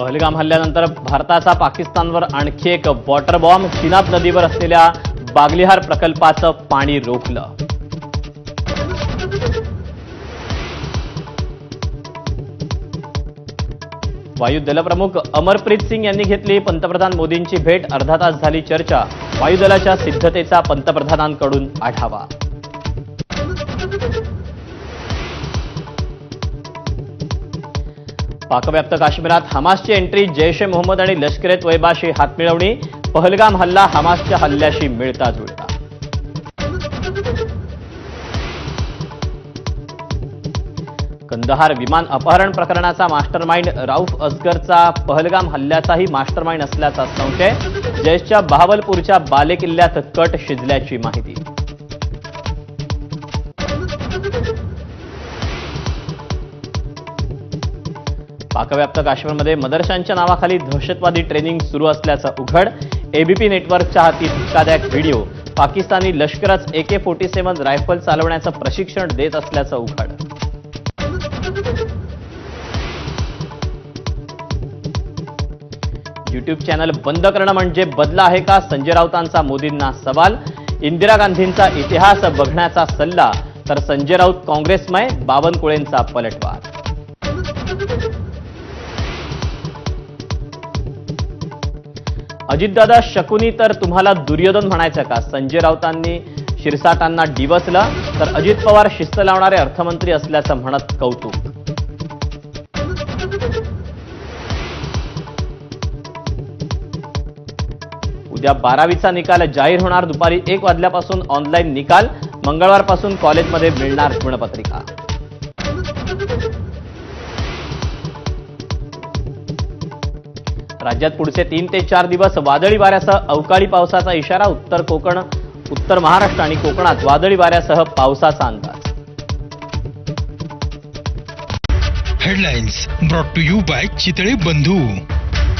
पहलगाम हल्ल्यानंतर भारताचा पाकिस्तानवर आणखी एक वॉटर बॉम्ब चिनाब नदीवर असलेल्या बागलिहार प्रकल्पाचं पाणी रोखलं. वायुदलप्रमुख अमरप्रीत सिंग यांनी घेतली पंतप्रधान मोदींची भेट. अर्धा तास झाली चर्चा. वायुदलाच्या सिद्धतेचा पंतप्रधानांकडून आढावा. पाकव्याप्त काश्मीरात हमासची एंट्री जैश ए मोहम्मद आणि लष्कर ए तोयबाशी हातमिळवणी. पहलगाम हल्ला हमासच्या हल्ल्याशी मिळता जुळता. कंदहार विमान अपहरण प्रकरणाचा मास्टरमाइंड राऊफ असगरचा. पहलगाम हल्ल्याचाही मास्टरमाइंड असल्याचा संशय. जैशच्या बहावलपूरच्या बालेकिल्ल्यात कट शिजल्याची माहिती. पाकव्याप्त काश्मीरमध्ये मदरशांच्या नावाखाली दहशतवादी ट्रेनिंग सुरू असल्याचं उघड. एबीपी नेटवर्कच्या हाती धक्कादायक video. Pakistani लष्करच AK forty seven rifle चालवण्याचं प्रशिक्षण देत असल्याचं उघड. युट्यूब चॅनल बंद करणं म्हणजे बदला आहे का? संजय राऊतांचा मोदींना सवाल. इंदिरा गांधींचा इतिहास बघण्याचा सल्ला. तर संजय राऊत काँग्रेसमय बावनकुळेंचा पलटवार. अजितदादा शकुनी तर तुम्हाला दुर्योधन म्हणायचं का? संजय राऊतांनी शिरसाटांना डिवचलं तर अजित पवार शिस्त लावणारे अर्थमंत्री असल्याचं म्हणत कौतुक. उद्या बारावीचा निकाल जाहीर होणार. दुपारी एक वाजल्यापासून ऑनलाईन निकाल. मंगळवारपासून कॉलेजमध्ये मिळणार गुणपत्रिका. राज्यात पुढचे तीन ते चार दिवस वादळी वाऱ्यासह अवकाळी पावसाचा इशारा उत्तर कोकण उत्तर महाराष्ट्र आणि कोकणात वादळी वाऱ्यासह पावसाचा अंदाज. Headlines brought to you by Chitale Bandhu.